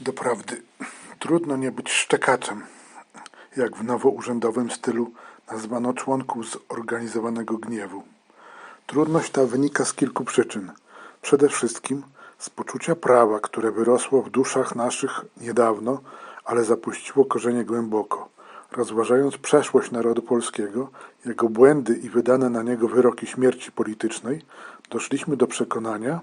Doprawdy, trudno nie być szczekaczem, jak w nowourzędowym stylu nazwano członków zorganizowanego gniewu. Trudność ta wynika z kilku przyczyn. Przede wszystkim z poczucia prawa, które wyrosło w duszach naszych niedawno, ale zapuściło korzenie głęboko. Rozważając przeszłość narodu polskiego, jego błędy i wydane na niego wyroki śmierci politycznej, doszliśmy do przekonania,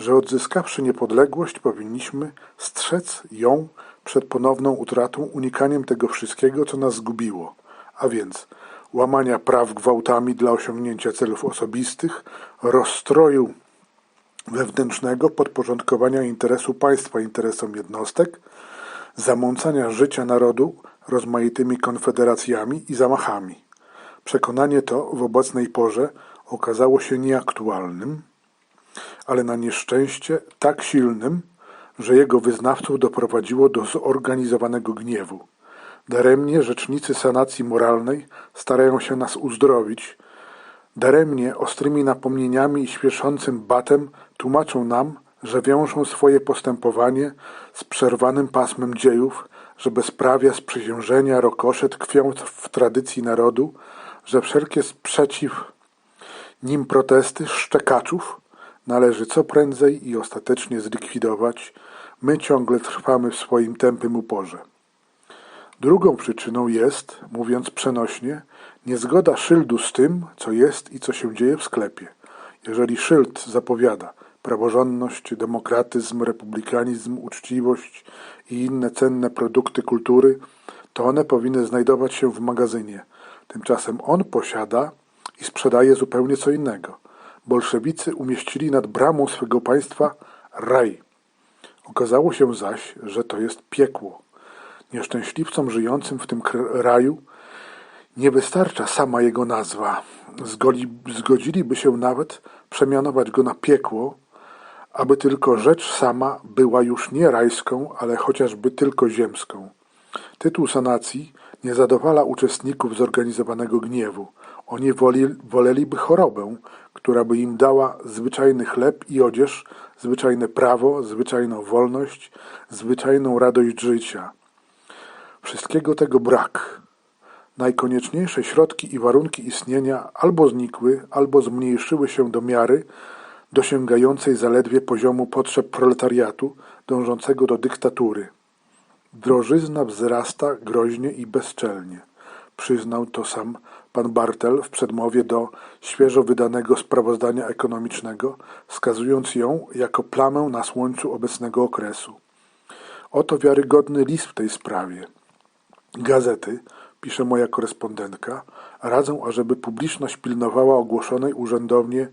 że odzyskawszy niepodległość powinniśmy strzec ją przed ponowną utratą unikaniem tego wszystkiego, co nas zgubiło, a więc łamania praw gwałtami dla osiągnięcia celów osobistych, rozstroju wewnętrznego, podporządkowania interesu państwa interesom jednostek, zamącania życia narodu rozmaitymi konfederacjami i zamachami. Przekonanie to w obecnej porze okazało się nieaktualnym, ale na nieszczęście tak silnym, że jego wyznawców doprowadziło do zorganizowanego gniewu. Daremnie rzecznicy sanacji moralnej starają się nas uzdrowić, daremnie ostrymi napomnieniami i śpieszącym batem tłumaczą nam, że wiążą swoje postępowanie z przerwanym pasmem dziejów, że bezprawia sprzysiężenia rokosze tkwią w tradycji narodu, że wszelkie sprzeciw nim protesty szczekaczów należy co prędzej i ostatecznie zlikwidować, my ciągle trwamy w swoim tępym uporze. Drugą przyczyną jest, mówiąc przenośnie, niezgoda szyldu z tym, co jest i co się dzieje w sklepie. Jeżeli szyld zapowiada praworządność, demokratyzm, republikanizm, uczciwość i inne cenne produkty kultury, to one powinny znajdować się w magazynie. Tymczasem on posiada i sprzedaje zupełnie co innego. Bolszewicy umieścili nad bramą swego państwa raj. Okazało się zaś, że to jest piekło. Nieszczęśliwcom żyjącym w tym raju nie wystarcza sama jego nazwa. Zgodziliby się nawet przemianować go na piekło, aby tylko rzecz sama była już nie rajską, ale chociażby tylko ziemską. Tytuł sanacji nie zadowala uczestników zorganizowanego gniewu. Oni woleliby chorobę, która by im dała zwyczajny chleb i odzież, zwyczajne prawo, zwyczajną wolność, zwyczajną radość życia. Wszystkiego tego brak. Najkonieczniejsze środki i warunki istnienia albo znikły, albo zmniejszyły się do miary, dosięgającej zaledwie poziomu potrzeb proletariatu dążącego do dyktatury. Drożyzna wzrasta groźnie i bezczelnie. Przyznał to sam pan Bartel w przedmowie do świeżo wydanego sprawozdania ekonomicznego, wskazując ją jako plamę na słońcu obecnego okresu. Oto wiarygodny list w tej sprawie. Gazety, pisze moja korespondentka, radzą, ażeby publiczność pilnowała ogłoszonej urzędownie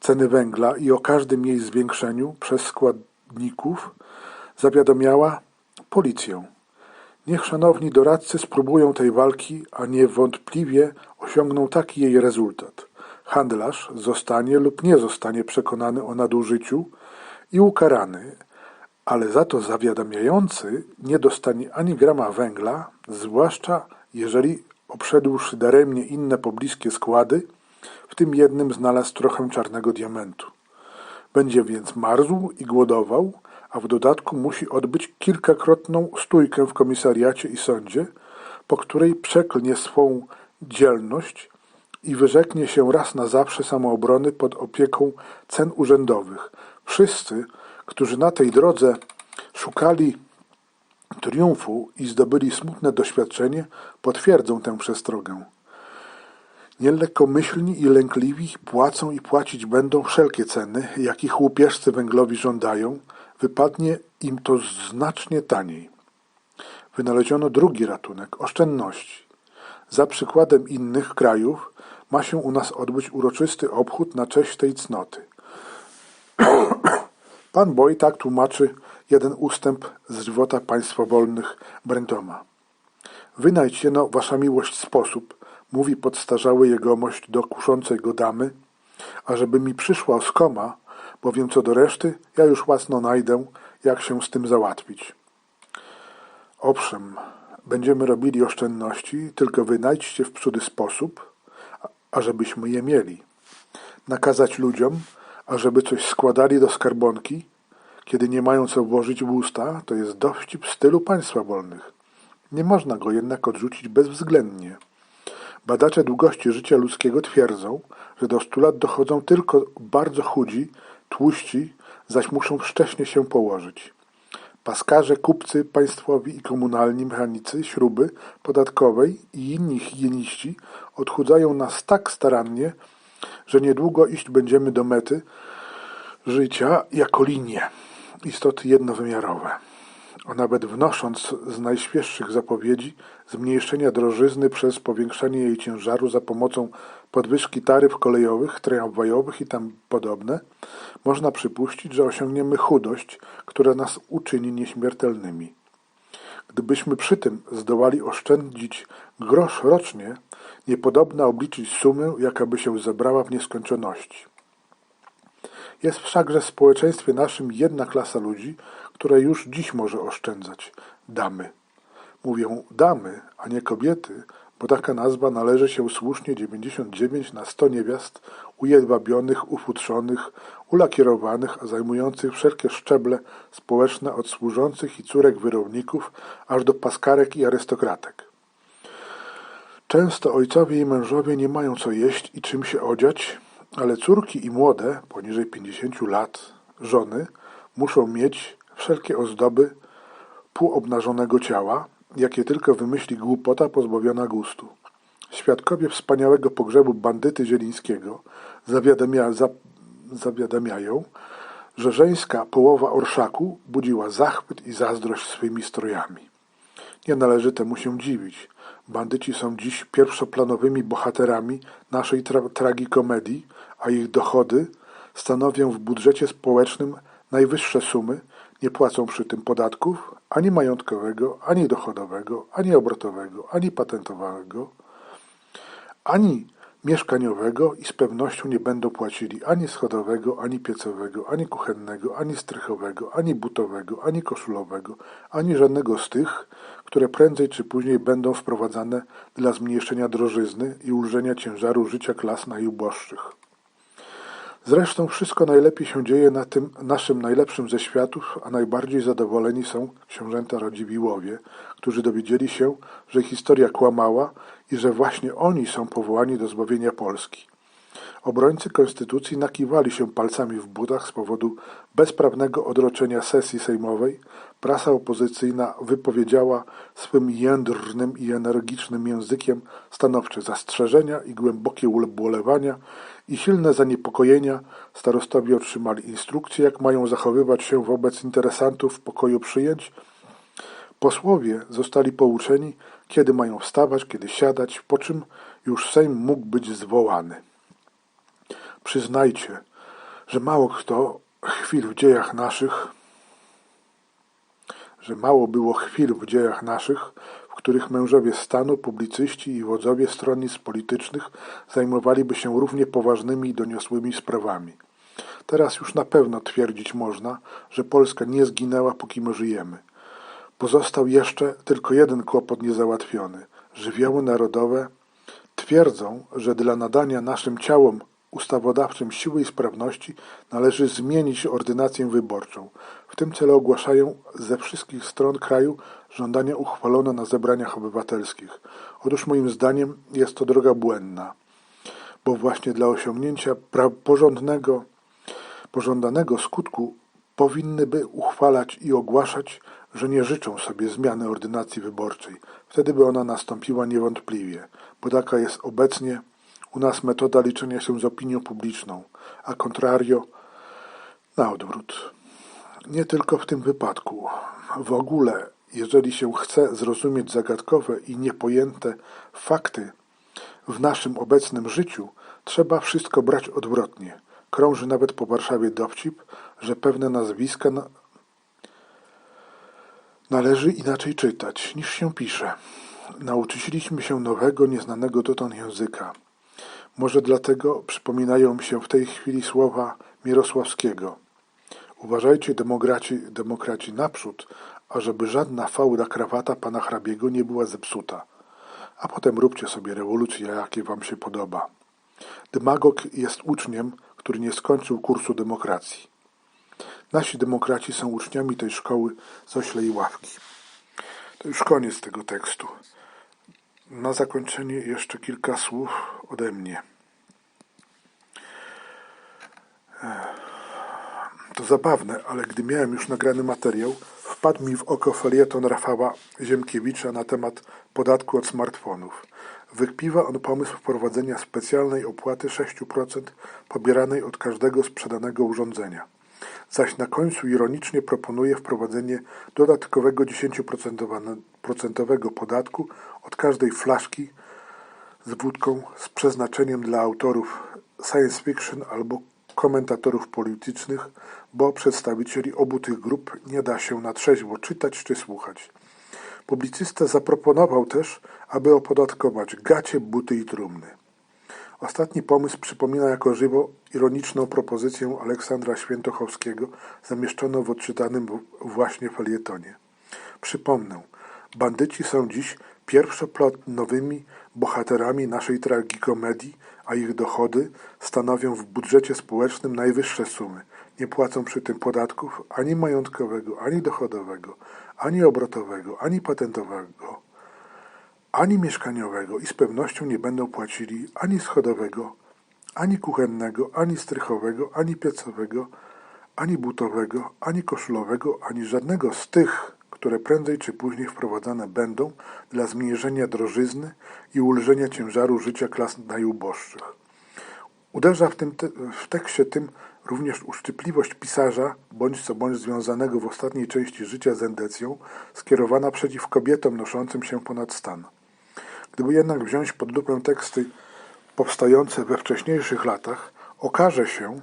ceny węgla i o każdym jej zwiększeniu przez składników zawiadamiała policję. Niech szanowni doradcy spróbują tej walki, a niewątpliwie osiągną taki jej rezultat. Handlarz zostanie lub nie zostanie przekonany o nadużyciu i ukarany, ale za to zawiadamiający nie dostanie ani grama węgla, zwłaszcza jeżeli obszedłszy daremnie inne pobliskie składy, w tym jednym znalazł trochę czarnego diamentu. Będzie więc marzł i głodował, a w dodatku musi odbyć kilkakrotną stójkę w komisariacie i sądzie, po której przeklnie swą dzielność i wyrzeknie się raz na zawsze samoobrony pod opieką cen urzędowych. Wszyscy, którzy na tej drodze szukali triumfu i zdobyli smutne doświadczenie, potwierdzą tę przestrogę. Nielekomyślni i lękliwi płacą i płacić będą wszelkie ceny, jakich łupieżcy węglowi żądają, wypadnie im to znacznie taniej. Wynaleziono drugi ratunek oszczędności. Za przykładem innych krajów ma się u nas odbyć uroczysty obchód na cześć tej cnoty. Pan Boj tak tłumaczy jeden ustęp z żywota państwa wolnych Brentoma. Wynajdźcie no, wasza miłość, sposób, mówi podstarzały jegomość do kuszącej go damy, ażeby mi przyszła skoma, bowiem co do reszty, ja już łasno najdę, jak się z tym załatwić. Owszem, będziemy robili oszczędności, tylko wynajdźcie w wprzódy sposób, ażebyśmy je mieli. Nakazać ludziom, ażeby coś składali do skarbonki, kiedy nie mają co włożyć w usta, to jest dowcip stylu państwa wolnych. Nie można go jednak odrzucić bezwzględnie. Badacze długości życia ludzkiego twierdzą, że do stu lat dochodzą tylko bardzo chudzi, tłuści, zaś muszą wcześnie się położyć. Paskarze, kupcy państwowi i komunalni, mechanicy, śruby podatkowej i inni higieniści odchudzają nas tak starannie, że niedługo iść będziemy do mety życia jako linie, istoty jednowymiarowe a nawet wnosząc z najświeższych zapowiedzi zmniejszenia drożyzny przez powiększanie jej ciężaru za pomocą podwyżki taryf kolejowych, tramwajowych i tam podobne, można przypuścić, że osiągniemy chudość, która nas uczyni nieśmiertelnymi. Gdybyśmy przy tym zdołali oszczędzić grosz rocznie, niepodobna obliczyć sumę, jaka by się zebrała w nieskończoności. Jest wszakże w społeczeństwie naszym jedna klasa ludzi, która już dziś może oszczędzać. Damy. Mówię damy, a nie kobiety, bo taka nazwa należy się słusznie 99 na 100 niewiast ujedwabionych, ufutrzonych, ulakierowanych, a zajmujących wszelkie szczeble społeczne od służących i córek wyrowników, aż do paskarek i arystokratek. Często ojcowie i mężowie nie mają co jeść i czym się odziać, ale córki i młode, poniżej 50 lat, żony, muszą mieć wszelkie ozdoby półobnażonego ciała, jakie tylko wymyśli głupota pozbawiona gustu. Świadkowie wspaniałego pogrzebu bandyty Zielińskiego zawiadamia, za, zawiadamiają, że żeńska połowa orszaku budziła zachwyt i zazdrość swymi strojami. Nie należy temu się dziwić. Bandyci są dziś pierwszoplanowymi bohaterami naszej tra tragikomedii, a ich dochody stanowią w budżecie społecznym najwyższe sumy, nie płacą przy tym podatków ani majątkowego, ani dochodowego, ani obrotowego, ani patentowego, ani mieszkaniowego i z pewnością nie będą płacili ani schodowego, ani piecowego, ani kuchennego, ani strychowego, ani butowego, ani koszulowego, ani żadnego z tych, które prędzej czy później będą wprowadzane dla zmniejszenia drożyzny i ulżenia ciężaru życia klas najuboższych. Zresztą wszystko najlepiej się dzieje na tym naszym najlepszym ze światów, a najbardziej zadowoleni są książęta Radziwiłowie, którzy dowiedzieli się, że historia kłamała i że właśnie oni są powołani do zbawienia Polski. Obrońcy konstytucji nakiwali się palcami w butach z powodu bezprawnego odroczenia sesji sejmowej. Prasa opozycyjna wypowiedziała swym jędrnym i energicznym językiem stanowcze zastrzeżenia i głębokie ubolewania i silne zaniepokojenia. Starostowie otrzymali instrukcje, jak mają zachowywać się wobec interesantów w pokoju przyjęć. Posłowie zostali pouczeni, kiedy mają wstawać, kiedy siadać, po czym już Sejm mógł być zwołany. Przyznajcie, że mało kto chwil w dziejach naszych, że mało było chwil w dziejach naszych, w których mężowie stanu, publicyści i wodzowie stronnictw politycznych zajmowaliby się równie poważnymi i doniosłymi sprawami. Teraz już na pewno twierdzić można, że Polska nie zginęła, póki my żyjemy. Pozostał jeszcze tylko jeden kłopot niezałatwiony. Żywioły narodowe twierdzą, że dla nadania naszym ciałom ustawodawczym siły i sprawności należy zmienić ordynację wyborczą. W tym celu ogłaszają ze wszystkich stron kraju żądania uchwalone na zebraniach obywatelskich. Otóż moim zdaniem jest to droga błędna, bo właśnie dla osiągnięcia porządnego, pożądanego skutku powinny by uchwalać i ogłaszać, że nie życzą sobie zmiany ordynacji wyborczej. Wtedy by ona nastąpiła niewątpliwie, bo taka jest obecnie u nas metoda liczenia się z opinią publiczną, a contrario na odwrót. Nie tylko w tym wypadku. W ogóle, jeżeli się chce zrozumieć zagadkowe i niepojęte fakty w naszym obecnym życiu, trzeba wszystko brać odwrotnie. Krąży nawet po Warszawie dowcip, że pewne nazwiska na... należy inaczej czytać niż się pisze. Nauczyliśmy się nowego, nieznanego dotąd języka. Może dlatego przypominają mi się w tej chwili słowa Mierosławskiego. Uważajcie, demokraci, demokraci naprzód, ażeby żadna fałda krawata pana hrabiego nie była zepsuta. A potem róbcie sobie rewolucję, jakie wam się podoba. Demagog jest uczniem, który nie skończył kursu demokracji. Nasi demokraci są uczniami tej szkoły z oślej ławki. To już koniec tego tekstu. Na zakończenie jeszcze kilka słów ode mnie. To zabawne, ale gdy miałem już nagrany materiał, wpadł mi w oko felieton Rafała Ziemkiewicza na temat podatku od smartfonów. Wykpiwa on pomysł wprowadzenia specjalnej opłaty 6% pobieranej od każdego sprzedanego urządzenia. Zaś na końcu ironicznie proponuje wprowadzenie dodatkowego 10% podatku od każdej flaszki z wódką z przeznaczeniem dla autorów science fiction albo komentatorów politycznych, bo przedstawicieli obu tych grup nie da się na trzeźwo czytać czy słuchać. Publicysta zaproponował też, aby opodatkować gacie, buty i trumny. Ostatni pomysł przypomina jako żywo ironiczną propozycję Aleksandra Świętochowskiego zamieszczoną w odczytanym właśnie felietonie. Przypomnę, bandyci są dziś pierwszoplanowymi bohaterami naszej tragikomedii, a ich dochody stanowią w budżecie społecznym najwyższe sumy. Nie płacą przy tym podatków ani majątkowego, ani dochodowego, ani obrotowego, ani patentowego, ani mieszkaniowego i z pewnością nie będą płacili ani schodowego, ani kuchennego, ani strychowego, ani piecowego, ani butowego, ani koszulowego, ani żadnego z tych, które prędzej czy później wprowadzane będą dla zmniejszenia drożyzny i ulżenia ciężaru życia klas najuboższych. Uderza w, tym te w tekście tym również uszczypliwość pisarza, bądź co bądź związanego w ostatniej części życia z endecją, skierowana przeciw kobietom noszącym się ponad stan. Gdyby jednak wziąć pod lupę teksty powstające we wcześniejszych latach, okaże się,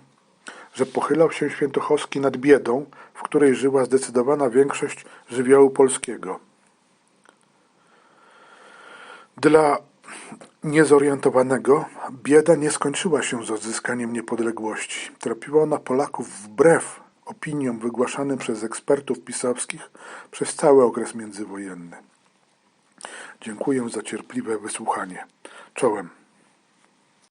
że pochylał się Świętochowski nad biedą, w której żyła zdecydowana większość żywiołu polskiego. Dla niezorientowanego bieda nie skończyła się z odzyskaniem niepodległości. Trapiła ona Polaków wbrew opiniom wygłaszanym przez ekspertów pisowskich przez cały okres międzywojenny. Dziękuję za cierpliwe wysłuchanie. Czołem.